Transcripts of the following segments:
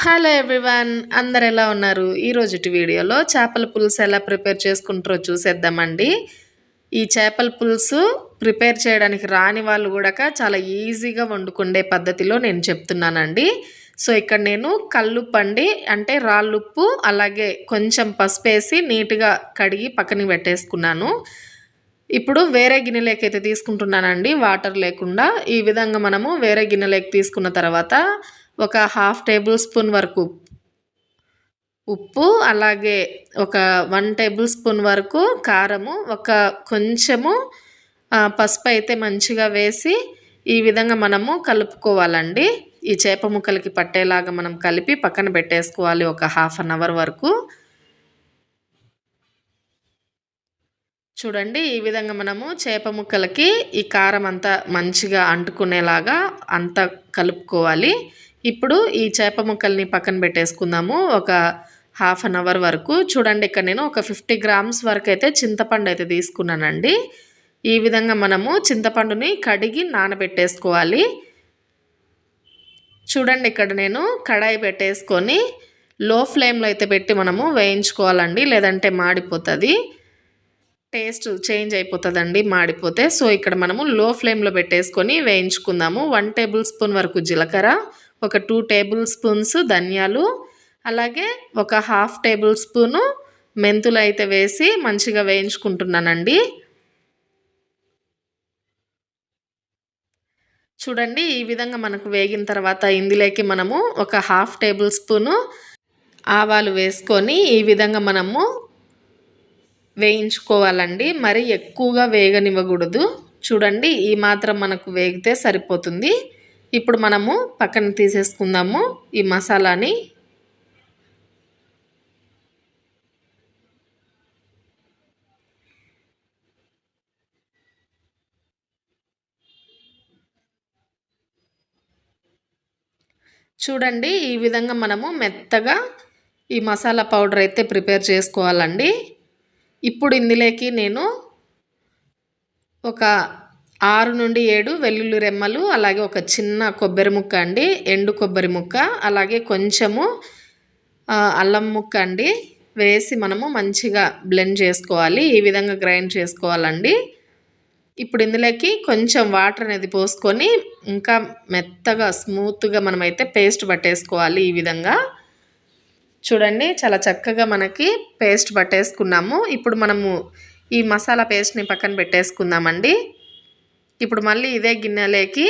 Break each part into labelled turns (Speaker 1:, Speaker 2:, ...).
Speaker 1: Hello everyone అందరు ఎలా ఉన్నారు? ఈరోజుటి వీడియోలో చేపల పులుసు ఎలా ప్రిపేర్ చేసుకుంటారో చూసేద్దామండి. ఈ చేపల పులుసు ప్రిపేర్ చేయడానికి రాని వాళ్ళు కూడా చాలా ఈజీగా వండుకుండే పద్ధతిలో నేను చెప్తున్నానండి. సో ఇక్కడ నేను కల్లుప్పు అండి అంటే రాళ్ళుప్పు అలాగే కొంచెం పసుపు వేసి నీట్గా కడిగి పక్కన పెట్టేసుకున్నాను. ఇప్పుడు వేరే గిన్నెలోకి అయితే తీసుకుంటున్నానండి వాటర్ లేకుండా. ఈ విధంగా మనము వేరే గిన్నెలోకి తీసుకున్న తర్వాత ఒక హాఫ్ టేబుల్ స్పూన్ వరకు ఉప్పు అలాగే ఒక వన్ టేబుల్ స్పూన్ వరకు కారము ఒక కొంచెము పసుపు అయితే మంచిగా వేసి ఈ విధంగా మనము కలుపుకోవాలండి. ఈ చేప ముక్కలకి పట్టేలాగా మనం కలిపి పక్కన పెట్టేసుకోవాలి ఒక హాఫ్ అన్ అవర్ వరకు. చూడండి ఈ విధంగా మనము చేప ముక్కలకి ఈ కారం అంతా మంచిగా అంటుకునేలాగా అంతా కలుపుకోవాలి. ఇప్పుడు ఈ చేప ముక్కల్ని పక్కన పెట్టేసుకుందాము. ఒక హాఫ్ అన్ అవర్ వరకు. చూడండి ఇక్కడ నేను ఒక ఫిఫ్టీ గ్రామ్స్ వరకు అయితే చింతపండు అయితే తీసుకున్నానండి. ఈ విధంగా మనము చింతపండుని కడిగి నానబెట్టేసుకోవాలి. చూడండి ఇక్కడ నేను కడాయి పెట్టేసుకొని లో ఫ్లేమ్లో అయితే పెట్టి మనము వేయించుకోవాలండి. లేదంటే మాడిపోతుంది. టేస్ట్ చేంజ్ అయిపోతుందండి మాడిపోతే. సో ఇక్కడ మనము లో ఫ్లేమ్లో పెట్టేసుకొని వేయించుకుందాము. వన్ టేబుల్ స్పూన్ వరకు జీలకర్ర ఒక టూ టేబుల్ స్పూన్స్ ధనియాలు అలాగే ఒక హాఫ్ టేబుల్ స్పూను మెంతులు అయితే వేసి మంచిగా వేయించుకుంటున్నానండి. చూడండి ఈ విధంగా మనకు వేగిన తర్వాత ఇందులోకి మనము ఒక హాఫ్ టేబుల్ స్పూను ఆవాలు వేసుకొని ఈ విధంగా మనము వేయించుకోవాలండి. మరి ఎక్కువగా వేగనివ్వకూడదు. చూడండి ఈ మాత్రం మనకు వేగితే సరిపోతుంది. ఇప్పుడు మనము పక్కన తీసేసుకుందాము. ఈ మసాలాని చూడండి ఈ విధంగా మనము మెత్తగా ఈ మసాలా పౌడర్ అయితే ప్రిపేర్ చేసుకోవాలండి. ఇప్పుడు ఇందులోకి నేను ఒక ఆరు నుండి ఏడు వెల్లుల్లి రెమ్మలు అలాగే ఒక చిన్న కొబ్బరి ముక్క అండి ఎండు కొబ్బరి ముక్క అలాగే కొంచెము అల్లం ముక్క అండి వేసి మనము మంచిగా బ్లెండ్ చేసుకోవాలి ఈ విధంగా గ్రైండ్ చేసుకోవాలండి. ఇప్పుడు ఇందులోకి కొంచెం వాటర్ అనేది పోసుకొని ఇంకా మెత్తగా స్మూత్గా మనమైతే పేస్ట్ పట్టేసుకోవాలి ఈ విధంగా. చూడండి చాలా చక్కగా మనకి పేస్ట్ పట్టేసుకున్నాము. ఇప్పుడు మనము ఈ మసాలా పేస్ట్ని పక్కన పెట్టేసుకుందామండి. ఇప్పుడు మళ్ళీ ఇదే గిన్నెలోకి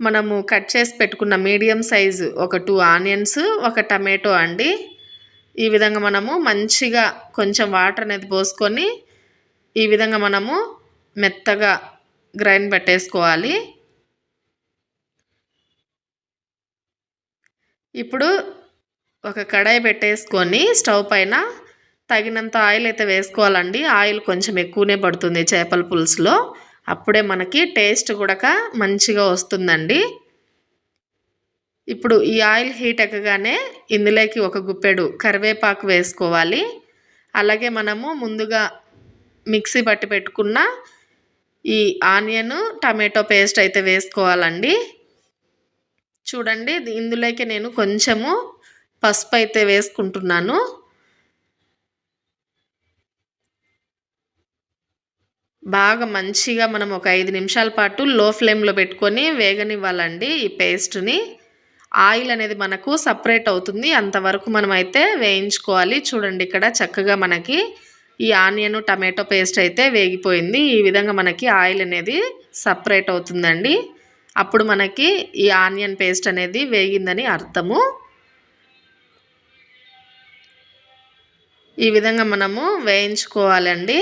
Speaker 1: మనము కట్ చేసి పెట్టుకున్న మీడియం సైజు ఒక టూ ఆనియన్స్ ఒక టమాటో అండి. ఈ విధంగా మనము మంచిగా కొంచెం వాటర్ అనేది పోసుకొని ఈ విధంగా మనము మెత్తగా గ్రైండ్ పెట్టేసుకోవాలి. ఇప్పుడు ఒక కడాయి పెట్టేసుకొని స్టవ్ పైన తగినంత ఆయిల్ అయితే వేసుకోవాలండి. ఆయిల్ కొంచెం ఎక్కువనే పడుతుంది చేపల పులుసులో. అప్పుడే మనకి టేస్ట్ కూడా మంచిగా వస్తుందండి. ఇప్పుడు ఈ ఆయిల్ హీట్ ఎక్కగానే ఇందులోకి ఒక గుప్పెడు కరివేపాకు వేసుకోవాలి. అలాగే మనము ముందుగా మిక్సీ పట్టి పెట్టుకున్న ఈ ఆనియన్ టమాటో పేస్ట్ అయితే వేసుకోవాలండి. చూడండి ఇందులోకి నేను కొంచెము పసుపు అయితే వేసుకుంటున్నాను. బాగా మంచిగా మనం ఒక ఐదు నిమిషాల పాటు లో ఫ్లేమ్లో పెట్టుకొని వేగనివ్వాలండి ఈ పేస్ట్ని. ఆయిల్ అనేది మనకు సపరేట్ అవుతుంది. అంతవరకు మనం అయితే వేయించుకోవాలి. చూడండి ఇక్కడ చక్కగా మనకి ఈ ఆనియన్ టమాటో పేస్ట్ అయితే వేగిపోయింది. ఈ విధంగా మనకి ఆయిల్ అనేది సపరేట్ అవుతుందండి. అప్పుడు మనకి ఈ ఆనియన్ పేస్ట్ అనేది వేగిందని అర్థము. ఈ విధంగా మనము వేయించుకోవాలండి.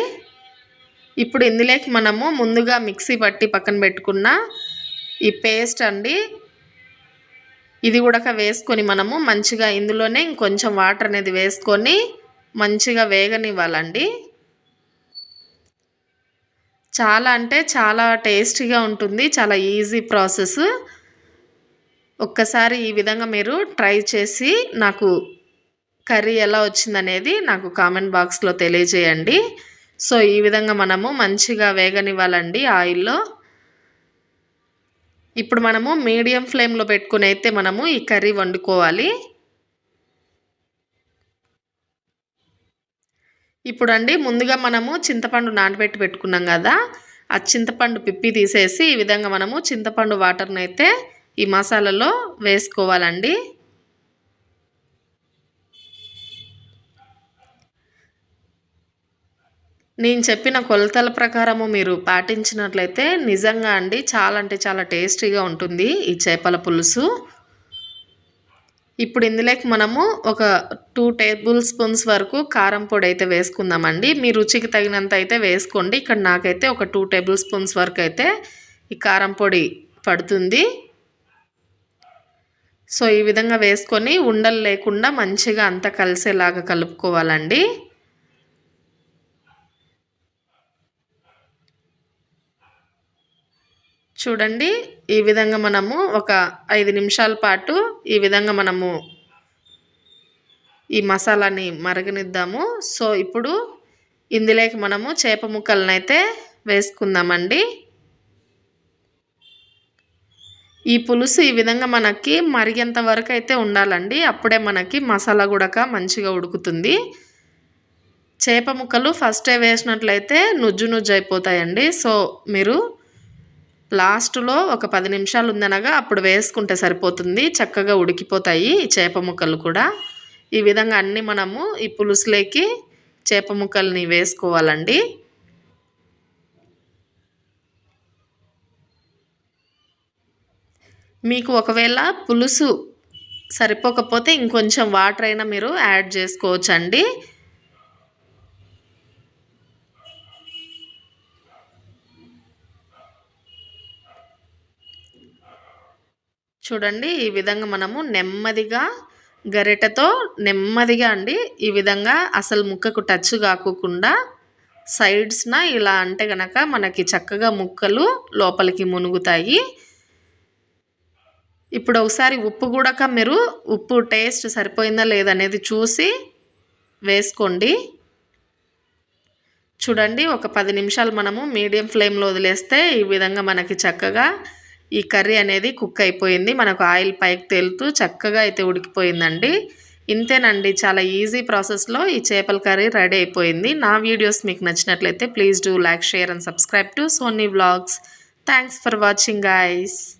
Speaker 1: ఇప్పుడు ఇందులోకి మనము ముందుగా మిక్సీ పట్టి పక్కన పెట్టుకున్న ఈ పేస్ట్ అండి. ఇది కూడా వేసుకొని మనము మంచిగా ఇందులోనే ఇంకొంచెం వాటర్ అనేది వేసుకొని మంచిగా వేగనివ్వాలండి. చాలా అంటే చాలా టేస్టీగా ఉంటుంది చాలా ఈజీ ప్రాసెస్. ఒక్కసారి ఈ విధంగా మీరు ట్రై చేసి నాకు కర్రీ ఎలా వచ్చిందనేది నాకు కామెంట్ బాక్స్లో తెలియజేయండి. సో ఈ విధంగా మనము మంచిగా వేగనివ్వాలండి ఆయిల్లో. ఇప్పుడు మనము మీడియం ఫ్లేమ్లో పెట్టుకుని అయితే మనము ఈ కర్రీ వండుకోవాలి. ఇప్పుడు అండి ముందుగా మనము చింతపండు నానబెట్టి పెట్టుకున్నాం కదా ఆ చింతపండు పిప్పి తీసేసి ఈ విధంగా మనము చింతపండు వాటర్ని అయితే ఈ మసాలాలో వేసుకోవాలండి. నేను చెప్పిన కొలతల ప్రకారము మీరు పాటించినట్లయితే నిజంగా అండి చాలా అంటే చాలా టేస్టీగా ఉంటుంది ఈ చేపల పులుసు. ఇప్పుడు ఇందులోకి మనము ఒక టూ టేబుల్ స్పూన్స్ వరకు కారం పొడి అయితే వేసుకుందామండి. మీ రుచికి తగినంత అయితే వేసుకోండి. ఇక్కడ నాకైతే ఒక టూ టేబుల్ స్పూన్స్ వరకు అయితే ఈ కారం పొడి పడుతుంది. సో ఈ విధంగా వేసుకొని ఉండలు లేకుండా మంచిగా అంతా కలిసేలాగా కలుపుకోవాలండి. చూడండి ఈ విధంగా మనము ఒక ఐదు నిమిషాల పాటు ఈ విధంగా మనము ఈ మసాలాని మరగనిద్దాము. సో ఇప్పుడు ఇందులోకి మనము చేప ముక్కలను అయితే వేసుకుందామండి. ఈ పులుసు ఈ విధంగా మనకి మరిగేంత వరకు అయితే ఉండాలండి. అప్పుడే మనకి మసాలా గుడక మంచిగా ఉడుకుతుంది. చేప ముక్కలు ఫస్టే వేసినట్లయితే నుజ్జు నుజ్జు అయిపోతాయండి. సో మీరు లాస్ట్లో ఒక పది నిమిషాలు ఉందనగా అప్పుడు వేసుకుంటే సరిపోతుంది. చక్కగా ఉడికిపోతాయి చేప ముక్కలు కూడా. ఈ విధంగా అన్నీ మనము ఈ పులుసులోకి చేప ముక్కల్ని వేసుకోవాలండి. మీకు ఒకవేళ పులుసు సరిపోకపోతే ఇంకొంచెం వాటర్ అయినా మీరు యాడ్ చేసుకోవచ్చండి. చూడండి ఈ విధంగా మనము నెమ్మదిగా గరిటెతో నెమ్మదిగా అండి ఈ విధంగా అసలు ముక్కకు టచ్ కాకుండా సైడ్స్న ఇలా అంటే కనుక మనకి చక్కగా ముక్కలు లోపలికి మునుగుతాయి. ఇప్పుడు ఒకసారి ఉప్పు కూడా మీరు ఉప్పు టేస్ట్ సరిపోయిందా లేదనేది చూసి వేసుకోండి. చూడండి ఒక పది నిమిషాలు మనము మీడియం ఫ్లేమ్లో వదిలేస్తే ఈ విధంగా మనకి చక్కగా ఈ కర్రీ అనేది కుక్ అయిపోయింది. మనకు ఆయిల్ పైకి తేలుతూ చక్కగా అయితే ఉడికిపోయిందండి. ఇంతేనండి చాలా ఈజీ ప్రాసెస్లో ఈ చేపల కర్రీ రెడీ అయిపోయింది. నా వీడియోస్ మీకు నచ్చినట్లయితే please do like share and subscribe to Sony vlogs. Thanks for watching guys.